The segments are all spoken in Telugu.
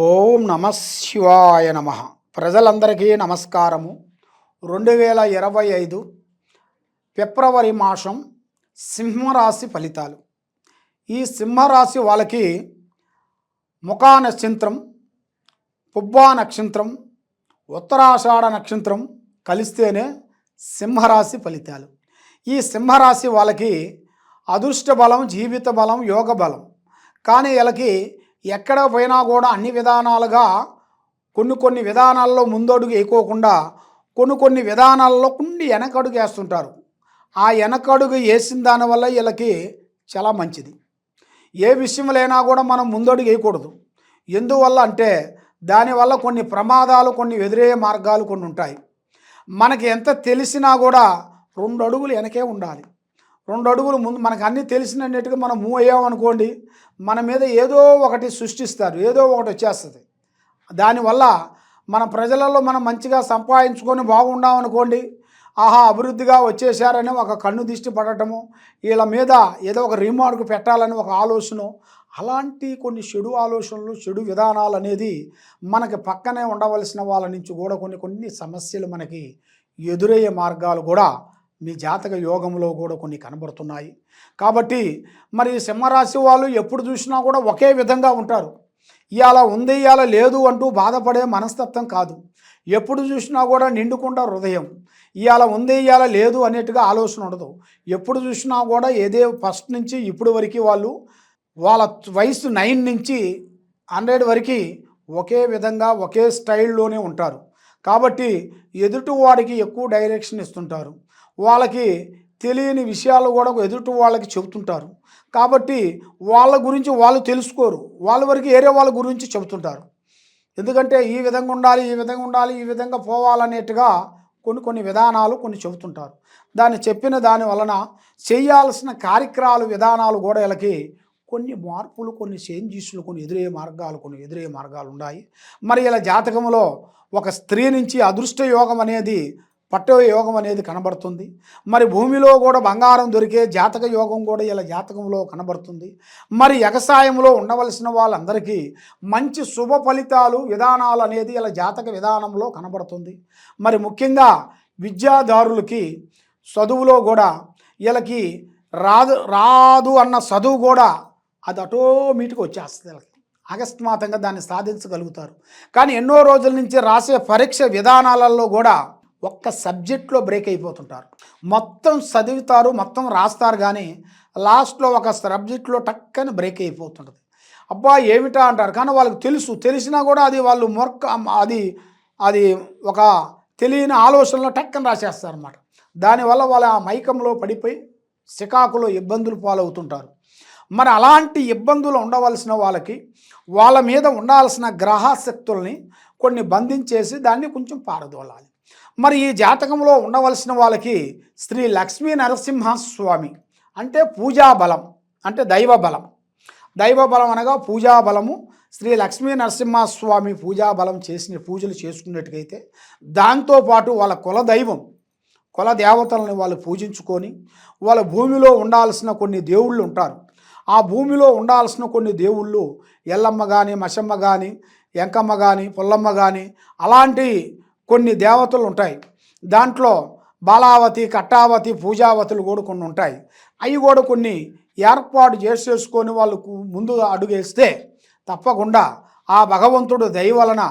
ఓం నమ శివాయ నమ. ప్రజలందరికీ నమస్కారము. రెండు వేల ఇరవై ఐదు ఫిబ్రవరి మాసం సింహరాశి ఫలితాలు. ఈ సింహరాశి వాళ్ళకి ముఖా నక్షత్రం పుబ్బా నక్షత్రం ఉత్తరాషాఢ నక్షత్రం కలిస్తేనే సింహరాశి ఫలితాలు. ఈ సింహరాశి వాళ్ళకి అదృష్ట బలం జీవిత బలం యోగ బలం. కానీ వీళ్ళకి ఎక్కడ పోయినా కూడా అన్ని విధానాలుగా కొన్ని కొన్ని విధానాల్లో ముందడుగు వేయకోకుండా కొన్ని కొన్ని విధానాల్లో కొన్ని వెనకడుగు వేస్తుంటారు. ఆ వెనకడుగు వేసిన దానివల్ల వీళ్ళకి చాలా మంచిది. ఏ విషయంలో కూడా మనం ముందడుగు వేయకూడదు. ఎందువల్ల అంటే దానివల్ల కొన్ని ప్రమాదాలు కొన్ని ఎదురయ్యే మార్గాలు కొన్ని ఉంటాయి. మనకి ఎంత తెలిసినా కూడా రెండు అడుగులు వెనకే ఉండాలి. రెండు అడుగులు ముందు మనకు అన్నీ తెలిసినట్టుగా మనం మూవ్ అయ్యామనుకోండి మన మీద ఏదో ఒకటి సృష్టిస్తారు ఏదో ఒకటి వచ్చేస్తుంది. దానివల్ల మన ప్రజలలో మనం మంచిగా సంపాదించుకొని బాగుండామనుకోండి ఆహా అభివృద్ధిగా వచ్చేసారని ఒక కన్ను దిష్టి పడటము వీళ్ళ మీద ఏదో ఒక రిమార్క్ పెట్టాలని ఒక ఆలోచన అలాంటి కొన్ని చెడు ఆలోచనలు చెడు విధానాలు అనేది మనకి పక్కనే ఉండవలసిన వాళ్ళ నుంచి కూడా కొన్ని కొన్ని సమస్యలు మనకి ఎదురయ్యే మార్గాలు కూడా మీ జాతక యోగంలో కూడా కొన్ని కనబడుతున్నాయి. కాబట్టి మరి సింహరాశి వాళ్ళు ఎప్పుడు చూసినా కూడా ఒకే విధంగా ఉంటారు. ఇవాళ ఉంది ఇవాళ లేదు అంటూ బాధపడే మనస్తత్వం కాదు. ఎప్పుడు చూసినా కూడా నిండుకుండా హృదయం. ఇవాళ ఉంది ఇవాళ లేదు అనేట్టుగా ఆలోచన ఉండదు. ఎప్పుడు చూసినా కూడా ఏదే ఫస్ట్ నుంచి ఇప్పుడు వరకు వాళ్ళు వాళ్ళ వయసు నైన్ నుంచి హండ్రెడ్ వరకు ఒకే విధంగా ఒకే స్టైల్లోనే ఉంటారు. కాబట్టి ఎదుటి వాడికి ఎక్కువ డైరెక్షన్ ఇస్తుంటారు. వాళ్ళకి తెలియని విషయాలు కూడా ఎదుటి వాళ్ళకి చెబుతుంటారు. కాబట్టి వాళ్ళ గురించి వాళ్ళు తెలుసుకోరు. వాళ్ళ వరకు ఏరే వాళ్ళ గురించి చెబుతుంటారు. ఎందుకంటే ఈ విధంగా ఉండాలి ఈ విధంగా ఉండాలి ఈ విధంగా పోవాలనేట్టుగా కొన్ని కొన్ని విధానాలు కొన్ని చెబుతుంటారు. దాన్ని చెప్పిన దాని వలన చేయాల్సిన కార్యక్రమాలు విధానాలు కూడా వీళ్ళకి కొన్ని మార్పులు కొన్ని చేంజెస్లు కొన్ని ఎదురయ్యే మార్గాలు కొన్ని ఎదురయ్యే మార్గాలు ఉన్నాయి. మరి ఇలా జాతకంలో ఒక స్త్రీ నుంచి అదృష్ట యోగం అనేది పట్ట యోగం అనేది కనబడుతుంది. మరి భూమిలో కూడా బంగారం దొరికే జాతక యోగం కూడా ఇలా జాతకంలో కనబడుతుంది. మరి వ్యవసాయంలో ఉండవలసిన వాళ్ళందరికీ మంచి శుభ ఫలితాలు విధానాలు అనేది ఇలా జాతక విధానంలో కనబడుతుంది. మరి ముఖ్యంగా విద్యాదారులకి చదువులో కూడా వీళ్ళకి రాదు రాదు అన్న చదువు కూడా అది ఆటోమేటిక్గా వచ్చేస్తుంది వీళ్ళకి. అకస్మాత్తుగా దాన్ని సాధించగలుగుతారు. కానీ ఎన్నో రోజుల నుంచి రాసే పరీక్ష విధానాలలో కూడా ఒక్క సబ్జెక్ట్లో బ్రేక్ అయిపోతుంటారు. మొత్తం చదువుతారు మొత్తం రాస్తారు కానీ లాస్ట్లో ఒక సబ్జెక్ట్లో టక్కని బ్రేక్ అయిపోతుంటుంది. అబ్బా ఏమిటా అంటారు. కానీ వాళ్ళకి తెలుసు. తెలిసినా కూడా అది వాళ్ళు మొర్క అది అది ఒక తెలియని ఆలోచనలో టక్కని రాసేస్తారు అనమాట దానివల్ల వాళ్ళ ఆ మైకంలో పడిపోయి సికాకులో ఇబ్బందులు పాలవుతుంటారు. మరి అలాంటి ఇబ్బందులు ఉండవలసిన వాళ్ళకి వాళ్ళ మీద ఉండాల్సిన గ్రహశక్తుల్ని కొన్ని బంధించేసి దాన్ని కొంచెం పారదోలాలి. మరి ఈ జాతకంలో ఉండవలసిన వాళ్ళకి శ్రీ లక్ష్మీ నరసింహస్వామి అంటే పూజా బలం అంటే దైవ బలం. దైవ బలం అనగా పూజా బలము. శ్రీ లక్ష్మీ నరసింహస్వామి పూజా బలం చేసిన పూజలు చేసుకున్నట్టుగైతే దాంతోపాటు వాళ్ళ కుల దైవం కుల దేవతలను వాళ్ళు పూజించుకొని వాళ్ళ భూమిలో ఉండాల్సిన కొన్ని దేవుళ్ళు ఉంటారు. ఆ భూమిలో ఉండాల్సిన కొన్ని దేవుళ్ళు ఎల్లమ్మ కానీ మషమ్మ కానీ ఎంకమ్మ కానీ పుల్లమ్మ కానీ అలాంటి కొన్ని దేవతలు ఉంటాయి. దాంట్లో బాలావతి కట్టావతి పూజావతులు కూడా కొన్ని ఉంటాయి. అవి కూడా కొన్ని ఏర్పాటు చేసేసుకొని వాళ్ళకు ముందు అడుగేస్తే తప్పకుండా ఆ భగవంతుడు దయ వలన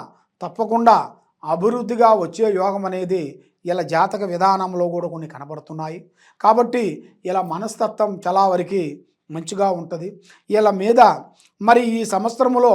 తప్పకుండా అభివృద్ధిగా వచ్చే యోగం అనేది ఇలా జాతక విధానంలో కూడా కొన్ని కనబడుతున్నాయి. కాబట్టి ఇలా మనస్తత్వం చాలా వరకు మంచిగా ఉంటుంది. ఇలా మీద మరి ఈ సంవత్సరంలో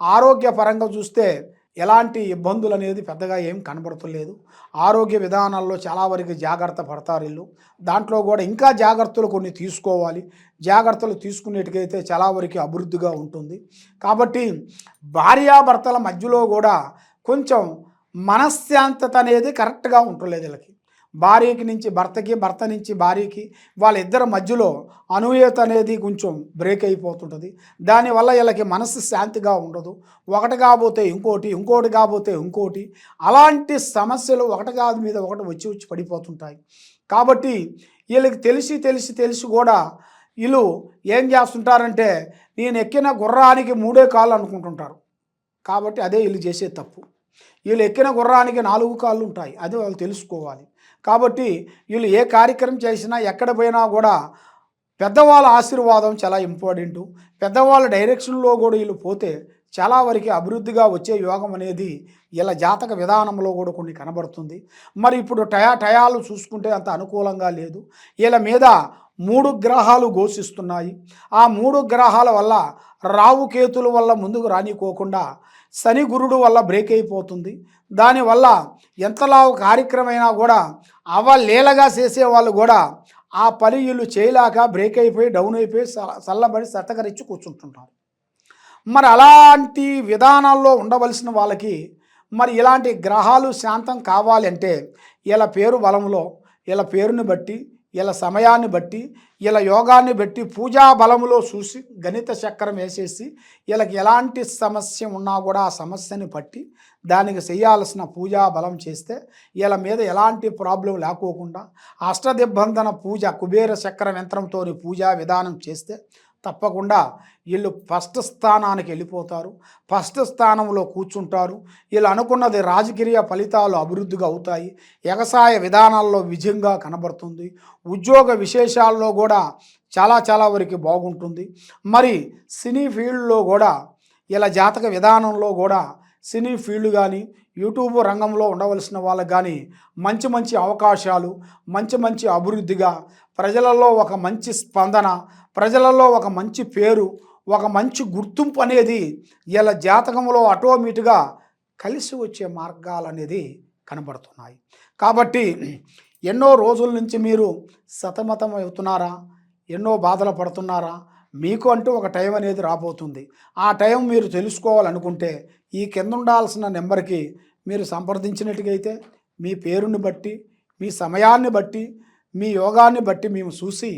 ఆరోగ్యపరంగా చూస్తే ఎలాంటి ఇబ్బందులు అనేది పెద్దగా ఏం కనబడుతులేదు. ఆరోగ్య విధానాల్లో చాలా వరకు జాగ్రత్త పడతారు వీళ్ళు. దాంట్లో కూడా ఇంకా జాగ్రత్తలు కొన్ని తీసుకోవాలి. జాగ్రత్తలు తీసుకునేటికైతే చాలా వరకు అభివృద్ధిగా ఉంటుంది. కాబట్టి భార్యాభర్తల మధ్యలో కూడా కొంచెం మనశ్శాంతత అనేది కరెక్ట్గా ఉంటలేదు వీళ్ళకి. భార్యకి నుంచి భర్తకి భర్త నుంచి భార్యకి వాళ్ళిద్దరి మధ్యలో అనూయత అనేది కొంచెం బ్రేక్ అయిపోతుంటుంది. దానివల్ల వీళ్ళకి మనసు శాంతిగా ఉండదు. ఒకటి కాబోతే ఇంకోటి ఇంకోటి కాబోతే ఇంకోటి. అలాంటి సమస్యలు ఒకటి కాదు మీద ఒకటి వచ్చి వచ్చి పడిపోతుంటాయి. కాబట్టి వీళ్ళకి తెలిసి తెలిసి తెలిసి కూడా వీళ్ళు ఏం చేస్తుంటారంటే నేను ఎక్కిన గుర్రానికి మూడే కాళ్ళు అనుకుంటుంటారు. కాబట్టి అదే వీళ్ళు చేసే తప్పు. వీళ్ళు ఎక్కిన గుర్రానికి నాలుగు కాళ్ళు ఉంటాయి. అది వాళ్ళు తెలుసుకోవాలి. కాబట్టి వీళ్ళు ఏ కార్యక్రమం చేసినా ఎక్కడ పోయినా కూడా పెద్దవాళ్ళ ఆశీర్వాదం చాలా ఇంపార్టెంటు. పెద్దవాళ్ళ డైరెక్షన్లో కూడా వీళ్ళు పోతే చాలా వరకు అభివృద్ధిగా వచ్చే యోగం అనేది ఇలా జాతక విధానంలో కూడా కొన్ని కనబడుతుంది. మరి ఇప్పుడు టయా టయాలు చూసుకుంటే అంత అనుకూలంగా లేదు. వీళ్ళ మీద మూడు గ్రహాలు ఘోషిస్తున్నాయి. ఆ మూడు గ్రహాల వల్ల రావు కేతుల వల్ల ముందుకు రానికోకుండా శని గురుడు వల్ల బ్రేక్ అయిపోతుంది. దానివల్ల ఎంతలా కార్యక్రమైనా కూడా అవలీలగా చేసే వాళ్ళు కూడా ఆ పని వీళ్ళు చేయలేక బ్రేక్ అయిపోయి డౌన్ అయిపోయి స- చల్లబడి సతకరించి కూర్చుంటుంటారు. మరి అలాంటి విధానాల్లో ఉండవలసిన వాళ్ళకి మరి ఇలాంటి గ్రహాలు శాంతం కావాలంటే ఇలా పేరు బలంలో ఇలా పేరుని బట్టి ఇలా సమయాన్ని బట్టి ఇలా యోగాన్ని బట్టి పూజా బలములో చూసి గణిత చక్రం వేసేసి వీళ్ళకి ఎలాంటి సమస్య ఉన్నా కూడా ఆ సమస్యని పట్టి దానికి చేయాల్సిన పూజా బలం చేస్తే వీళ్ళ మీద ఎలాంటి ప్రాబ్లం లేకోకుండా అష్టదిబ్బంధన పూజ కుబేర చక్రం యంత్రంతో పూజా విధానం చేస్తే తప్పకుండా వీళ్ళు ఫస్ట్ స్థానానికి వెళ్ళిపోతారు. ఫస్ట్ స్థానంలో కూర్చుంటారు. వీళ్ళు అనుకున్నది రాజకీయ ఫలితాలు అభివృద్ధిగా అవుతాయి. వ్యవసాయ విధానాల్లో విజయంగా కనబడుతుంది. ఉద్యోగ విశేషాల్లో కూడా చాలా చాలా వరకు బాగుంటుంది. మరి సినీ ఫీల్డ్లో కూడా ఇలా జాతక విధానంలో కూడా సినీ ఫీల్డ్ కానీ యూట్యూబ్ రంగంలో ఉండవలసిన వాళ్ళకు కానీ మంచి మంచి అవకాశాలు మంచి మంచి అభివృద్ధిగా ప్రజలలో ఒక మంచి స్పందన ప్రజలలో ఒక మంచి పేరు ఒక మంచి గుర్తింపు అనేది ఇలా జాతకంలో ఆటోమేటిక్గా కలిసి వచ్చే మార్గాలు అనేది కనబడుతున్నాయి. కాబట్టి ఎన్నో రోజుల నుంచి మీరు సతమతం అవుతున్నారా? ఎన్నో బాధలు పడుతున్నారా? మీకు అంటూ ఒక టైం అనేది రాబోతుంది. ఆ టైం మీరు తెలుసుకోవాలనుకుంటే ఈ కింద ఉండాల్సిన నెంబర్కి మీరు సంప్రదించినట్టుగైతే మీ పేరుని బట్టి మీ సమయాన్ని బట్టి మీ యోగాన్ని బట్టి మేము చూసి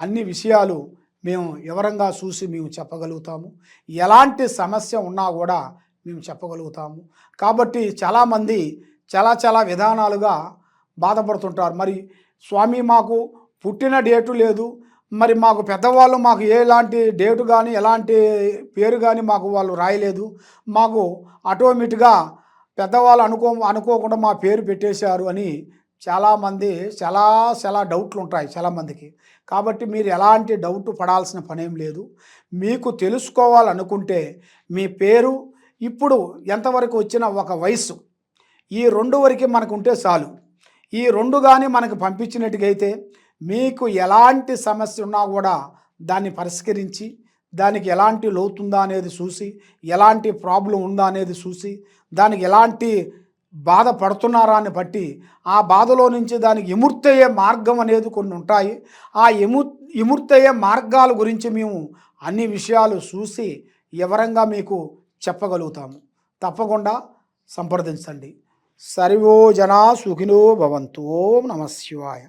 అన్ని విషయాలు మేము వివరంగా చూసి మేము చెప్పగలుగుతాము. ఎలాంటి సమస్య ఉన్నా కూడా మేము చెప్పగలుగుతాము. కాబట్టి చాలామంది చాలా చాలా విధానాలుగా బాధపడుతుంటారు. మరి స్వామి మాకు పుట్టిన డేటు లేదు. మరి మాకు పెద్దవాళ్ళు మాకు ఎలాంటి డేటు కానీ ఎలాంటి పేరు కానీ మాకు వాళ్ళు రాయలేదు. మాకు ఆటోమేటిక్గా పెద్దవాళ్ళు అనుకో అనుకోకుండా మా పేరు పెట్టేశారు అని చాలామంది చాలా చాలా డౌట్లు ఉంటాయి చాలామందికి. కాబట్టి మీరు ఎలాంటి డౌట్ పడాల్సిన పనేం లేదు. మీకు తెలుసుకోవాలనుకుంటే మీ పేరు ఇప్పుడు ఎంతవరకు వచ్చిన ఒక వయస్సు ఈ రెండు వరకు మనకు ఉంటే చాలు. ఈ రెండు కానీ మనకు పంపించినట్టుగైతే మీకు ఎలాంటి సమస్య ఉన్నా కూడా దాన్ని పరిష్కరించి దానికి ఎలాంటి లోతుందా అనేది చూసి ఎలాంటి ప్రాబ్లం ఉందా అనేది చూసి దానికి ఎలాంటి బాధపడుతున్నారా అని బట్టి ఆ బాధలో నుంచి దానికి ఇమూర్తయ్యే మార్గం అనేది కొన్ని ఉంటాయి. ఆ విము ఇమూర్తయ్యే మార్గాల గురించి మేము అన్ని విషయాలు చూసి వివరంగా మీకు చెప్పగలుగుతాము. తప్పకుండా సంప్రదించండి. సర్వో జనా సుఖినో భవంతు. నమ శివాయ.